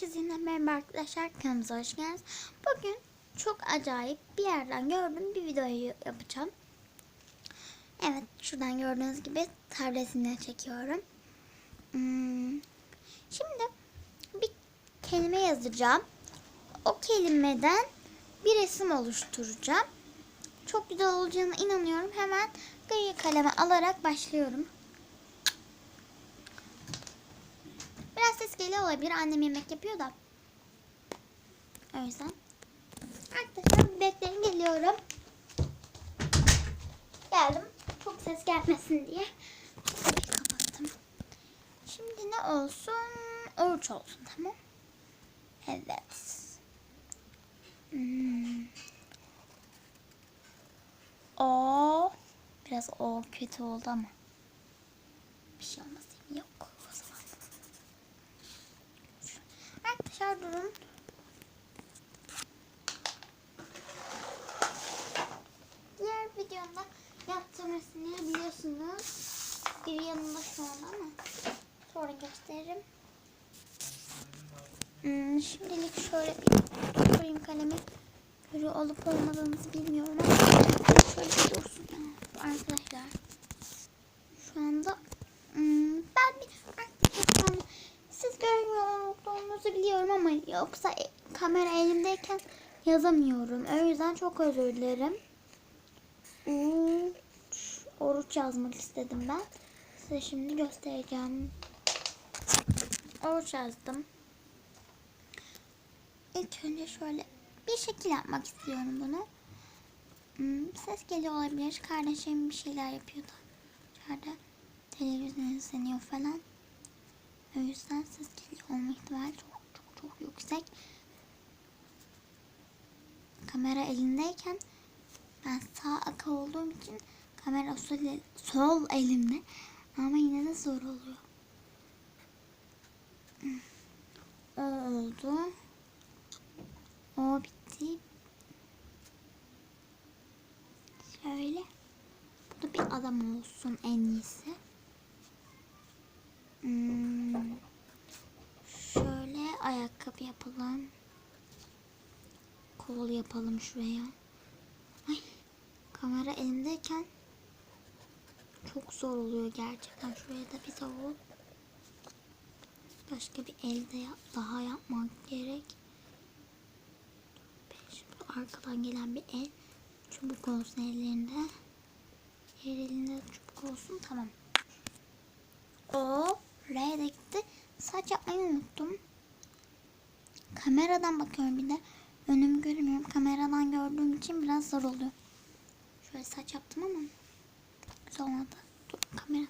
Herkese yine merhaba arkadaşlar kanalımıza hoş geldiniz. Bugün çok acayip bir yerden gördüğüm bir videoyu yapacağım. Evet şuradan gördüğünüz gibi tabletimle çekiyorum. Hmm, Şimdi bir kelime yazacağım. O kelimeden bir resim oluşturacağım. Çok güzel olacağına inanıyorum. Hemen gri kaleme alarak başlıyorum. Biraz ses geliyor olabilir. Annem yemek yapıyor da. O yüzden. Arkadaşlar bekleyin geliyorum. Geldim. Çok ses gelmesin diye. Kapattım. Şimdi ne olsun? Oruç olsun tamam. Evet. Hmm. O biraz o kötü oldu ama. Bir şey olmaz. Yok o zaman. Durun. Diğer videomda yaptığım resimleri biliyorsunuz. Bir yanında şu anda ama sonra gösteririm. Hmm, şimdilik şöyle bir koyayım kalemi. Görü olup olmadığınızı bilmiyorum ama şöyle dursun. Arkadaşlar şu anda hmm, ben bir arkadaşlar siz görmüyor olduğunuzu biliyorum ama yoksa e- kamera elimdeyken yazamıyorum. O yüzden çok özür dilerim. Oruç, oruç yazmak istedim ben. Size şimdi göstereceğim. Oruç yazdım. İlk önce şöyle bir şekil yapmak istiyorum bunu. Hmm, ses geliyor olabilir. Kardeşim bir şeyler yapıyor da. İçeride televizyon izleniyor falan. O yüzden ses geliyor olma ihtimali çok çok çok yüksek. Kamera elindeyken ben sağ aka olduğum için kamera sol, sol elimde ama yine de zor oluyor. O oldu. O bitti. Şöyle. Bu da bir adam olsun en iyisi. Hmm. Şöyle ayakkabı yapalım. Kol yapalım şuraya. Ay, kamera elimdeyken çok zor oluyor gerçekten. Şuraya da bir davul. Başka bir elde daha yapmak gerek. Arkadan gelen bir el. Çubuk olsun ellerinde. Diğer elinde de çubuk olsun. Tamam. O R de gitti. Saç yapmayı unuttum. Kameradan bakıyorum bir de. Önümü görmüyorum. Kameradan gördüğüm için biraz zor oluyor. Şöyle saç yaptım ama güzel olmadı. Dur kamera.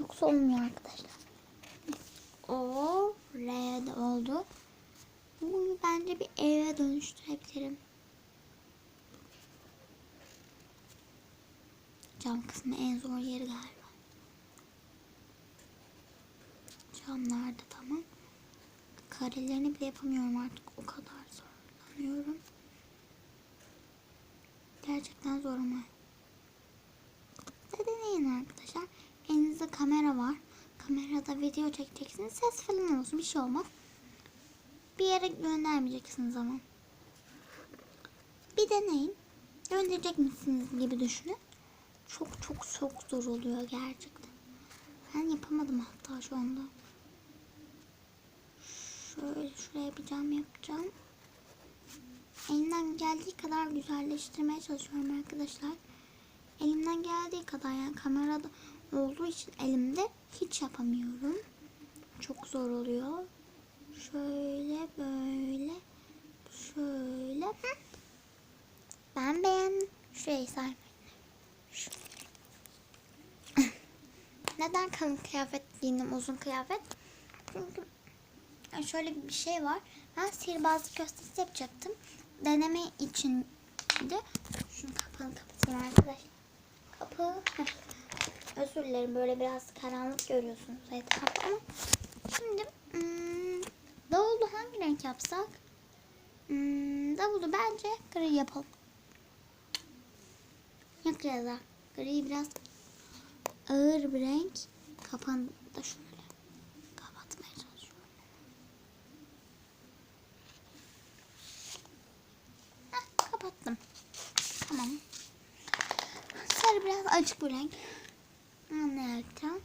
Yoksa olmuyor arkadaşlar. O R de oldu. Bunu bence bir eve dönüştürebilirim. Cam kısmı en zor yeri galiba. Camlarda tamam. Karelerini bile yapamıyorum artık. O kadar zorlanıyorum. Gerçekten zor ama. Ne deneyin arkadaşlar. Elinizde kamera var. Kamerada video çekeceksiniz. Ses falan olsun. Bir şey olmaz. Bir yere göndermeyeceksiniz ama. Bir deneyin. Gönderecek misiniz gibi düşünün. Çok çok çok zor oluyor gerçekten. Ben yapamadım hatta şu anda. Şöyle şuraya bir cam yapacağım. Elimden geldiği kadar güzelleştirmeye çalışıyorum arkadaşlar. Elimden geldiği kadar yani kamerada olduğu için elimde hiç yapamıyorum. Çok zor oluyor. Şöyle böyle şöyle. Ben beğendim. Şurayı saymayın. Şu- Neden kalın kıyafet giyindim uzun kıyafet? Çünkü şöyle bir şey var. Ben sihirbazlık köstesi yapacaktım. Deneme için de şunu kapağını kapatayım arkadaşlar. Kapı. Özür dilerim böyle biraz karanlık görüyorsunuz etrafı ama şimdi hmm, davulu hangi renk yapsak? Hmm, davulu bence gri yapalım. Yok ya da gri biraz ağır bir renk. Kapağını da şöyle kapatmaya çalışıyorum. Açık bir renk. Anlayacağım.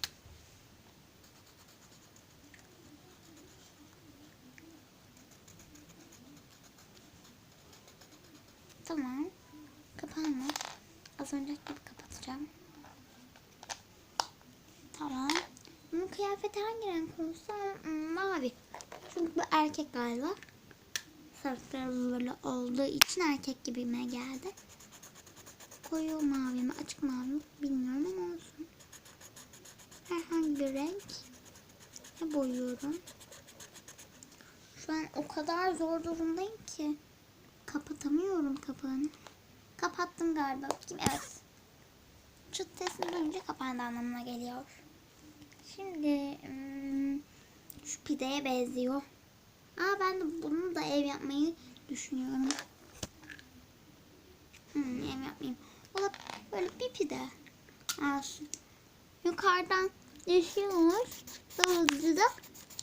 Tamam. Kapanma. Az önceki gibi kapatacağım. Tamam. Bunun kıyafeti hangi renk olsa hmm, mavi. Çünkü bu erkek galiba. Sarıkları böyle olduğu için erkek gibime geldi. Koyu mavi mi açık mavi mi bilmiyorum ama olsun. Herhangi bir renk ne boyuyorum. Şu an o kadar zor durumdayım ki kapatamıyorum kapağını. Kapattım galiba. Bakayım evet. Çıt sesini duyunca kapandı anlamına geliyor. Şimdi hmm, şu pideye benziyor. Aa ben de bunu da ev yapmayı düşünüyorum. Hmm, ev yapmayayım. Da böyle bir pide. Olsun. Yukarıdan yeşil olur. Davulcu da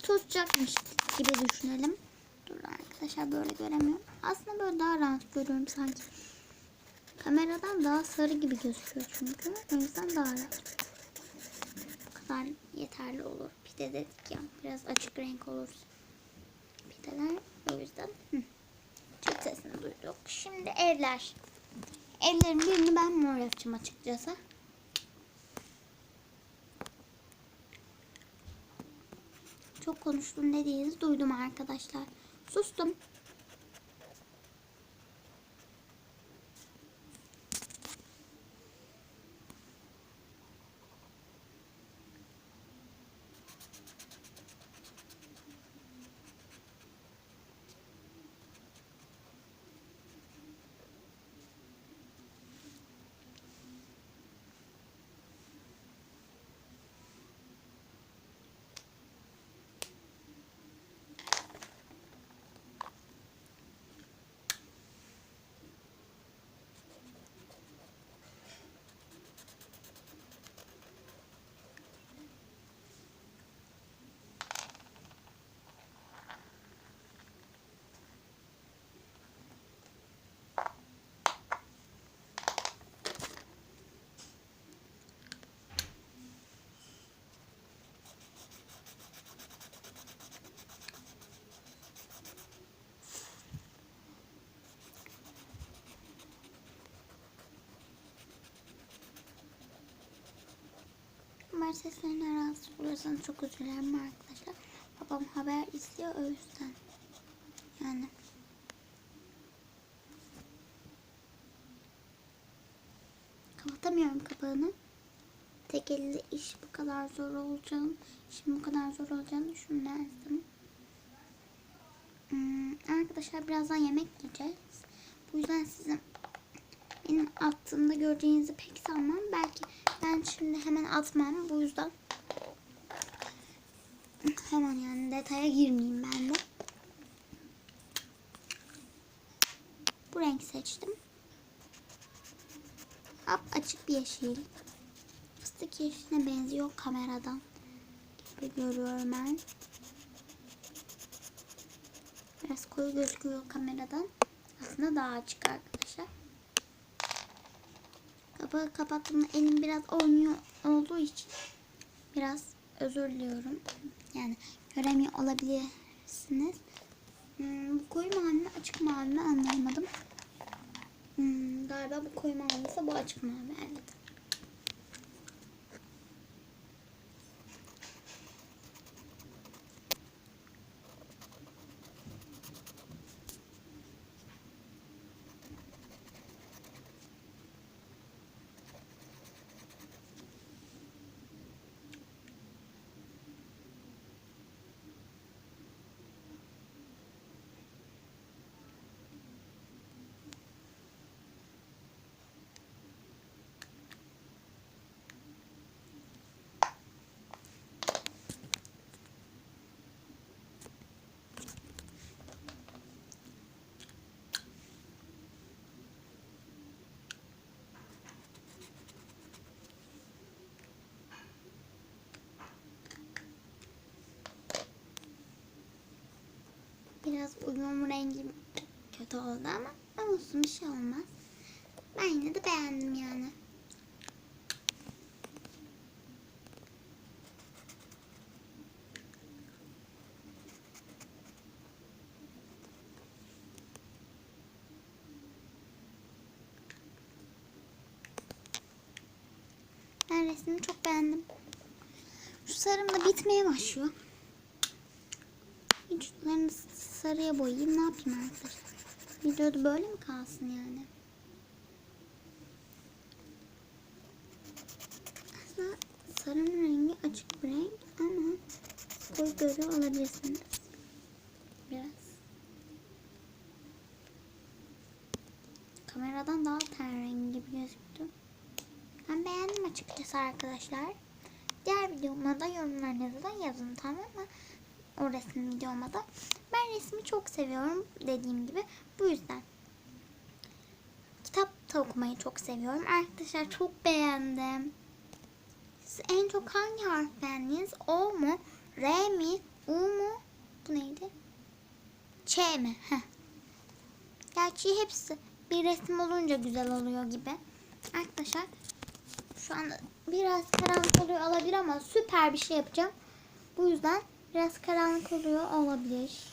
tutacakmış gibi düşünelim. Dur arkadaşlar böyle göremiyorum. Aslında böyle daha rahat görüyorum sanki. Kameradan daha sarı gibi gözüküyor çünkü. O yüzden daha rahat. Bu kadar yeterli olur. Pide dedik ya. Biraz açık renk olur. Pideler o yüzden. Hı. Çıt sesini duyduk. Şimdi evler. Evlerin birini ben mor yapacağım açıkçası. Çok konuştum dediğinizi duydum arkadaşlar. Sustum. Haber seslerine rahatsız olursanız çok dilerim arkadaşlar. Babam haber izliyor o yüzden. Yani. Kapatamıyorum kapağını. Tek elle iş bu kadar zor olacağını, işin bu kadar zor olacağını düşünmezdim. Hmm, arkadaşlar birazdan yemek yiyeceğiz. Bu yüzden sizin benim attığımda göreceğinizi pek sanmam. Belki ben şimdi hemen atmam. Bu yüzden hemen yani detaya girmeyeyim ben de. Bu renk seçtim. Hop açık bir yeşil. Fıstık yeşiline benziyor kameradan. Gibi görüyorum ben. Biraz koyu gözüküyor kameradan. Aslında daha açık arkadaşlar. Kapağı kapattığımda elim biraz oynuyor olduğu için biraz özür diliyorum. Yani göremiyor olabilirsiniz. Hmm, bu koyu mavi mi açık mavi mi anlayamadım. Hmm, galiba bu koyu mavi ise bu açık mavi evet. Biraz uyumum rengim kötü oldu ama olsun bir şey olmaz. Ben yine de beğendim yani. Ben resmini çok beğendim. Şu sarım da bitmeye başlıyor. Vücutlarınız sarıya boyayayım. Ne yapayım arkadaşlar? Videoda böyle mi kalsın yani? Aslında sarının rengi açık bir renk ama koyu görüyor olabilirsiniz. Biraz. Kameradan daha ten rengi gibi gözüktü. Ben beğendim açıkçası arkadaşlar. Diğer videoma da yorumlarınızı da yazın tamam mı? O resim videoma da. Ben resmi çok seviyorum dediğim gibi. Bu yüzden. Kitap da okumayı çok seviyorum. Arkadaşlar çok beğendim. Siz en çok hangi harf beğendiniz? O mu? R mi? U mu? Bu neydi? Ç mi? Heh. Gerçi hepsi bir resim olunca güzel oluyor gibi. Arkadaşlar şu anda biraz karanlık oluyor olabilir ama süper bir şey yapacağım. Bu yüzden biraz karanlık oluyor olabilir.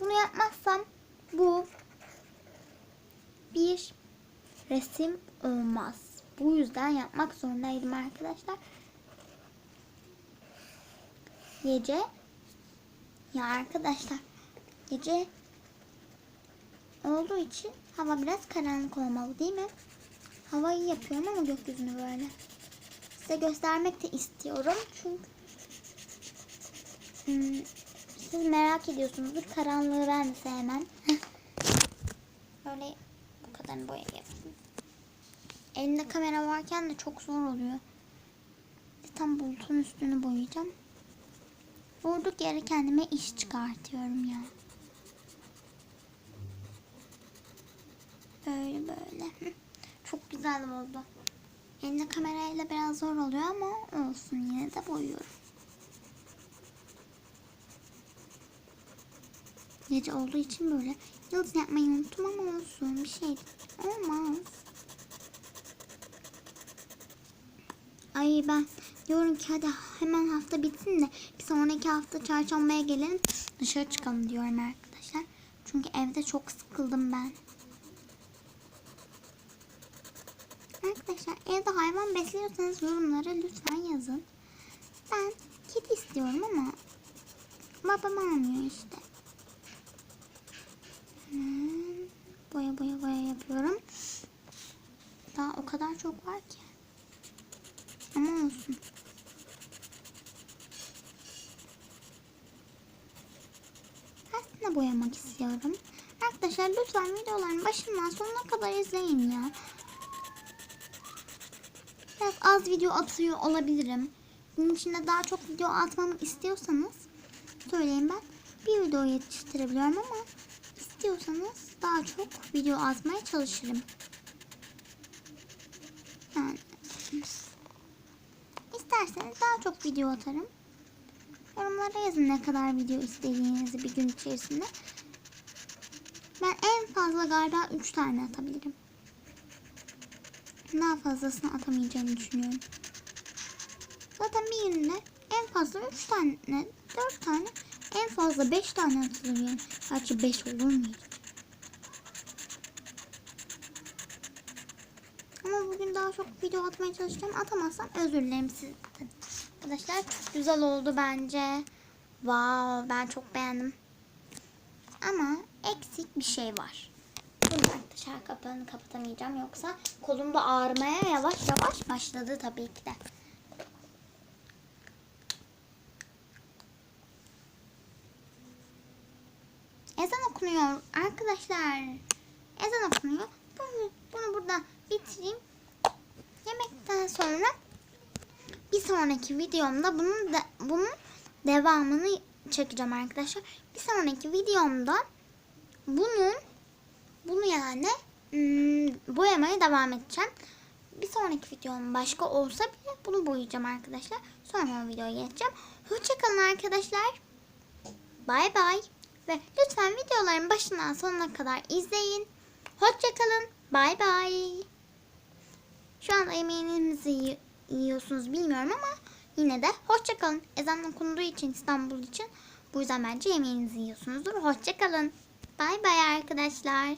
Bunu yapmazsam bu bir resim olmaz. Bu yüzden yapmak zorundaydım arkadaşlar. Gece ya arkadaşlar gece olduğu için hava biraz karanlık olmalı değil mi? Havayı yapıyorum ama gökyüzünü böyle. Size göstermek de istiyorum çünkü siz merak ediyorsunuzdur. Karanlığı ben de sevmem. böyle bu kadarını boya yapayım. Elimde kamera varken de çok zor oluyor. Tam bulutun üstünü boyayacağım. Vurduk yere kendime iş çıkartıyorum ya. Böyle böyle. Çok güzel oldu. Elimde kamerayla biraz zor oluyor ama olsun yine de boyuyorum. Gece olduğu için böyle yıldız yapmayı unuttum ama olsun bir şey olmaz. Ay ben diyorum ki hadi hemen hafta bitsin de bir sonraki hafta çarşambaya gelelim dışarı çıkalım diyorum arkadaşlar. Çünkü evde çok sıkıldım ben. Arkadaşlar evde hayvan besliyorsanız yorumlara lütfen yazın. Ben kedi istiyorum ama babam almıyor işte. Hmm, boya boya boya yapıyorum. Daha o çok var ki. Ama olsun. Aslında boyamak istiyorum. Arkadaşlar lütfen videoların başından sonuna kadar izleyin ya. Biraz az video atıyor olabilirim. Bunun içinde daha çok video atmamı istiyorsanız söyleyin ben bir video yetiştirebiliyorum ama istiyorsanız daha çok video atmaya çalışırım. Yani isterseniz daha çok video atarım. Yorumlara yazın ne kadar video istediğinizi bir gün içerisinde. Ben en fazla galiba 3 tane atabilirim. Daha fazlasını atamayacağımı düşünüyorum. Zaten bir günde en fazla 3 tane, 4 tane, en fazla 5 tane atılır yani. Gerçi 5 olur mu? Ama bugün daha çok video atmaya çalışacağım. Atamazsam özür dilerim sizden. Arkadaşlar çok güzel oldu bence. Wow ben çok beğendim. Ama eksik bir şey var. Bunu arkadaşlar kapağını kapatamayacağım yoksa kolumda ağrımaya yavaş yavaş başladı tabii ki de. Ezan okunuyor arkadaşlar. Ezan okunuyor. Bunu, bunu burada bitireyim. Yemekten sonra bir sonraki videomda bunun de, bunun devamını çekeceğim arkadaşlar. Bir sonraki videomda bunun bunu yani hmm, boyamaya devam edeceğim. Bir sonraki videom başka olsa bile bunu boyayacağım arkadaşlar. Sonra o videoya geçeceğim. Hoşçakalın arkadaşlar. Bay bay. Ve lütfen videoların başından sonuna kadar izleyin. Hoşçakalın. Bay bay. Şu anda yemeğinizi yi- yiyorsunuz bilmiyorum ama yine de hoşçakalın. Ezan okunduğu için İstanbul için bu yüzden bence yemeğinizi yiyorsunuzdur. Hoşçakalın. Bay bay arkadaşlar.